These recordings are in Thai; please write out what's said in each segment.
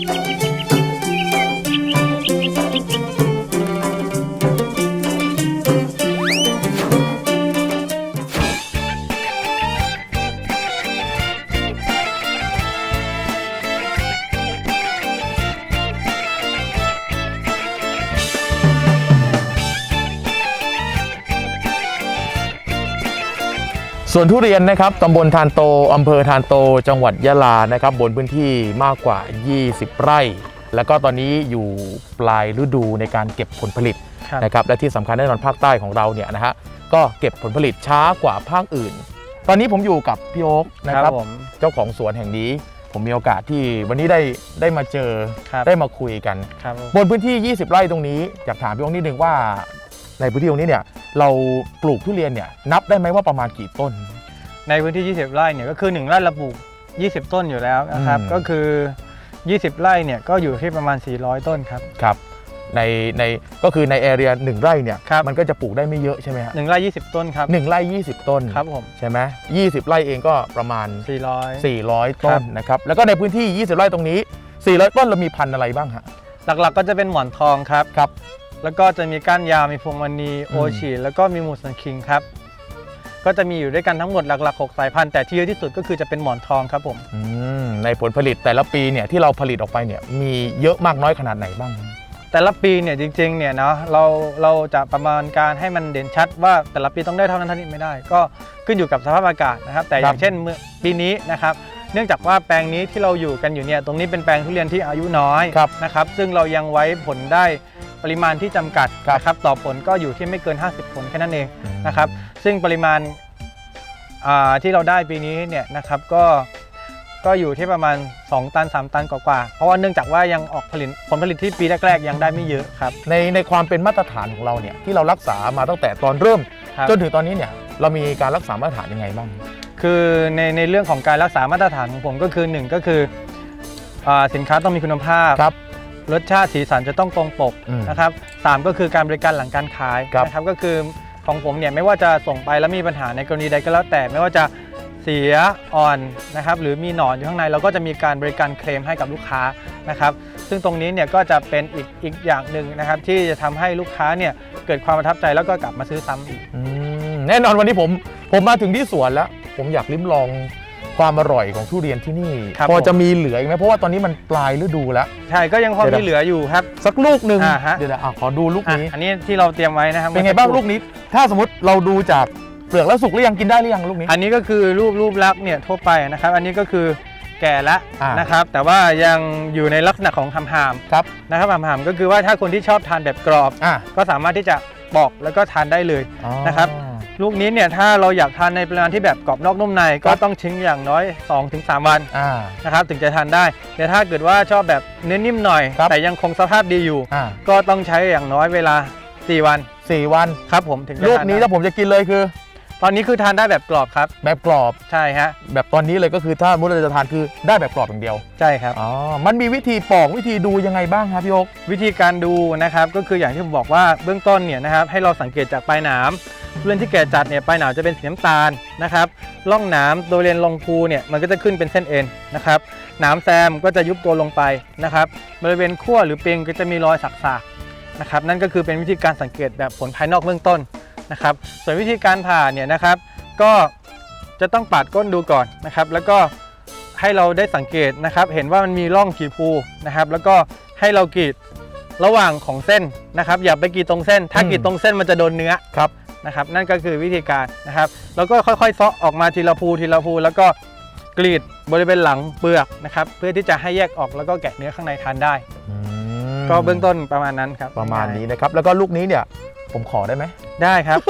you. สวนทุเรียนนะครับตำบลทานโตอำเภอทานโต จังหวัดยะลานะครับบนพื้นที่มากกว่า 20 ไร่ แล้วก็ตอนนี้อยู่ปลายฤดูในการเก็บผลผลิตครับนะครับและที่สำคัญแน่นอนภาคใต้ของเราเนี่ยนะฮะก็เก็บผลผลิตช้ากว่าภาคอื่น ตอนนี้ผมอยู่กับพี่โอ๊คนะคครัรับบผมเจ้าของสวนแห่งนี้ผมมีโอกาสที่วันนี้ได้ได้มาเจอครับได้มาคุยกันครับผมบนพื้นที่ 20 ไร่ตรงนี้อยากถามพี่โอ๊คนิดนึงว่า ในพื้นที่ตรงนี้เนี่ยเราปลูกทุเรียนเนี่ยนับได้ไหมว่าประมาณกี่ต้น ในพื้นที่ 20 ไร่เนี่ยก็คือ 1 ไร่ระปลูก 20 ต้นอยู่แล้วนะครับ อืม ก็คือ 20 ไร่เนี่ยก็อยู่ที่ประมาณ 400 ต้นครับ ครับในในก็คือในแอเรียหนึ่งไร่เนี่ยครับ มันก็จะปลูกได้ไม่เยอะใช่ไหมฮะ1ไร่20 ต้นครับหนึ่งไร่ 20 ต้นครับผม ใช่ไหม20ไร่เองก็ประมาณ 400 400 ต้ครันบนะครับแล้วก็ในพื้นที่ 20 ไร่ตรงนี้ 400 ต้นเรามีพันธุ์อะไรบ้างฮะ หลักๆก็จะเป็นหมอนทองครับครับ แล้วก็จะมีก้านยาวมีพวงมณีโอชีแล้วก็มีมูสันคิงครับก็จะมีอยู่ด้วยกันทั้งหมดหลักๆ6สายพันธุ์แต่ที่เยอะที่สุดก็คือจะเป็นหมอนทองครับผมอืมในผลผลิตแต่ละปีเนี่ยที่เราผลิตออกไปเนี่ยมีเยอะมากน้อยขนาดไหนบ้าง แต่ละปีเนี่ยจริงๆเนี่ยเนาะเราเราจะประมาณการให้มันเด่นชัด ว่าแต่ละปีต้องได้เท่านั้นเท่านี้ไม่ได้ ก็ขึ้นอยู่กับสภาพอากาศนะครับ แต่อย่างเช่นเมื่อปีนี้นะครับเนื่องจากว่าแปลงนี้ที่เราอยู่กันอยู่เนี่ยตรงนี้เป็นแปลงทุเรียนที่อายุน้อยครับนะครับซึ่งเรายังไว้ผลได้ ปริมาณที่จำกัดครับนะครับต่อผลก็อยู่ที่ไม่เกิน 50 ผลแค่นั้นเองนะครับ ซึ่งปริมาณอ่าที่เราได้ปีนี้เนี่ยนะครับก็ก็อยู่ที่ประมาณ 2 ตัน 3 ตันกว่าๆเพราะว่าเนื่องจากว่ายังออกผลิตผลผลิตที่ปีแรกๆยังได้ไม่เยอะครับ ในในความเป็นมาตรฐานของเราเนี่ยที่เรารักษามาตั้งแต่ตอนเริ่ม ครับ จนถึงตอนนี้เนี่ยเรามีการรักษามาตรฐานยังไงบ้าง คือในในเรื่องของการรักษามาตรฐานของผมก็คือหนึ่งก็คืออาสินค้าต้องมีคุณภาพครับ รสชาติสีสันจะต้องตรงปกอืมนะครับสามก็คือการบริการหลังการขายครับ นะครับก็คือของผมเนี่ยไม่ว่าจะส่งไปแล้วมีปัญหาในกรณีใดก็แล้วแต่ ไม่ว่าจะเสียอ่อนนะครับหรือมีหนอนอยู่ข้างในเราก็จะมีการบริการเคลมให้กับลูกค้านะครับซึ่งตรงนี้เนี่ยก็จะเป็นอีกอีกอย่างหนึ่งนะครับที่จะทำให้ลูกค้าเนี่ยเกิดความประทับใจแล้วก็กลับมาซื้อซ้ำอีก อืมแน่นอนวันนี้ผม ผมมาถึงที่สวนแล้ว ผมอยากลิ้มลอง ความอร่อยของทุเรียนที่นี่ ครับพอผม จะมีเหลืออีกไหมเพราะว่าตอนนี้มันปลายฤดูแล้ว ใช่ก็ยังพอเดี๋ยวมีเหลืออยู่ครับ สักลูกหนึ่งอ่าฮะ เดี๋ยวนะอะขอดูลูกอะนี้ อันนี้ที่เราเตรียมไว้นะครับเป็นไงบ้างลูกนี้ ถ้าสมมติเราดูจากเปลือกแล้วสุกหรือยังกินได้หรือยังลูกนี้ อันนี้ก็คือรูปรูปลักษณ์เนี่ยทั่วไปนะครับ อันนี้ก็คือแก่แล้วอ่าน นะครับ แต่ว่ายังอยู่ในลักษณะของหำหามครับๆนะครับหำหามๆก็คือว่าถ้าคนที่ชอบทานแบบกรอบ อะก็สามารถที่จะปอกแล้วก็ทานได้เลยอ๋อนะครับ ลูกนี้เนี่ยถ้าเราอยากทานในปริมาณที่แบบกรอบนอกนุ่มในก็ต้องทิ้งอย่างน้อย 2-3 วันอ่า นะครับถึงจะทานได้ แต่ถ้าเกิดว่าชอบแบบเนื้อนิ่มหน่อย ครับ แต่ยังคงสภาพดีอยู่ อ่าก็ต้องใช้อย่างน้อยเวลา 4 วันสี่วัน ครับผมถึงจะลูกทานนี้ได้ถ้าผมจะกินเลยคือ ตอนนี้คือทานได้แบบกรอบครับ แบบกรอบ ใช่ฮะแบบตอนนี้เลยก็คือถ้ามุติเราจะทานคือได้แบบกรอบอย่างเดียว ใช่ครับ อ๋อ มันมีวิธีปอกวิธีดูยังไงบ้างครับพี่โอ๊ควิธีการดูนะครับก็คืออย่างที่ผมบอกว่าเบื้องต้นเนี่ยนะครับให้เราสังเกตจากปลายหนาม ทุเรียนที่แก่จัดเนี่ยปลายหนามจะเป็นสีน้ำตาลนะครับร่องหนามโดยเรียนลงภูเนี่ยมันก็จะขึ้นเป็นเส้นเอ็นนะครับหนามแซมก็จะยุบตัวลงไปนะครับบริเวณขั้วหรือเปียงก็จะมีรอยสักๆนะครับนั่นก็คือเป็นวิธีการสังเกตแบบผลภายนอกเบื้องต้นนะครับส่วนวิธีการผ่าเนี่ยนะครับ ก็จะต้องปาดก้นดูก่อนนะครับ แล้วก็ให้เราได้สังเกตนะครับ เห็นว่ามันมีร่องกี่ภูนะครับ แล้วก็ให้เรากรีดระหว่างของเส้นนะครับ อย่าไปกรีดตรงเส้น ถ้ากรีดตรงเส้นมันจะโดนเนื้อครับ นะครับนั่นก็คือวิธีการนะครับ แล้วก็ค่อยๆเซาะออกมาทีละภูทีละภูแล้วก็กรีดบริเวณหลังเปลือกนะครับ เพื่อที่จะให้แยกออกแล้วก็แกะเนื้อข้างในทานได้ อืมก็เบื้องต้นประมาณนั้นครับประมาณนี้นะครับ แล้วก็ลูกนี้เนี่ยผมขอได้ไหมได้ครับ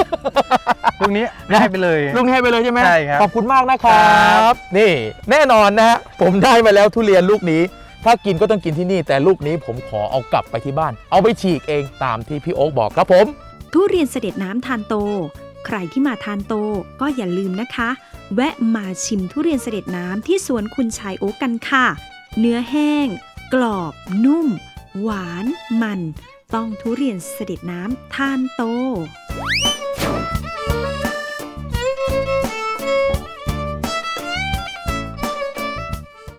ลูกนี้ได้ไปเลย ลูกนี้ให้ไปเลยใช่ไหมใช่ครับขอบคุณมากนะครัครับ บ นี่แน่นอนนะฮะผมได้มาแล้วทุเรียนลูกนี้ ถ้ากินก็ต้องกินที่นี่ แต่ลูกนี้ผมขอเอากลับไปที่บ้าน เอาไปฉีกเองตามที่พี่โอ๊คบอกครับผม ทุเรียนเสด็จน้ำทานโต ใครที่มาทานโตก็อย่าลืมนะคะ แวะมาชิมทุเรียนเสด็จน้ำที่สวนคุณชายโอ๊กกันค่ะ เนื้อแห้ง กรอบ นุ่ม หวาน มัน ต้องทุเรียนเสด็จน้ำทานโต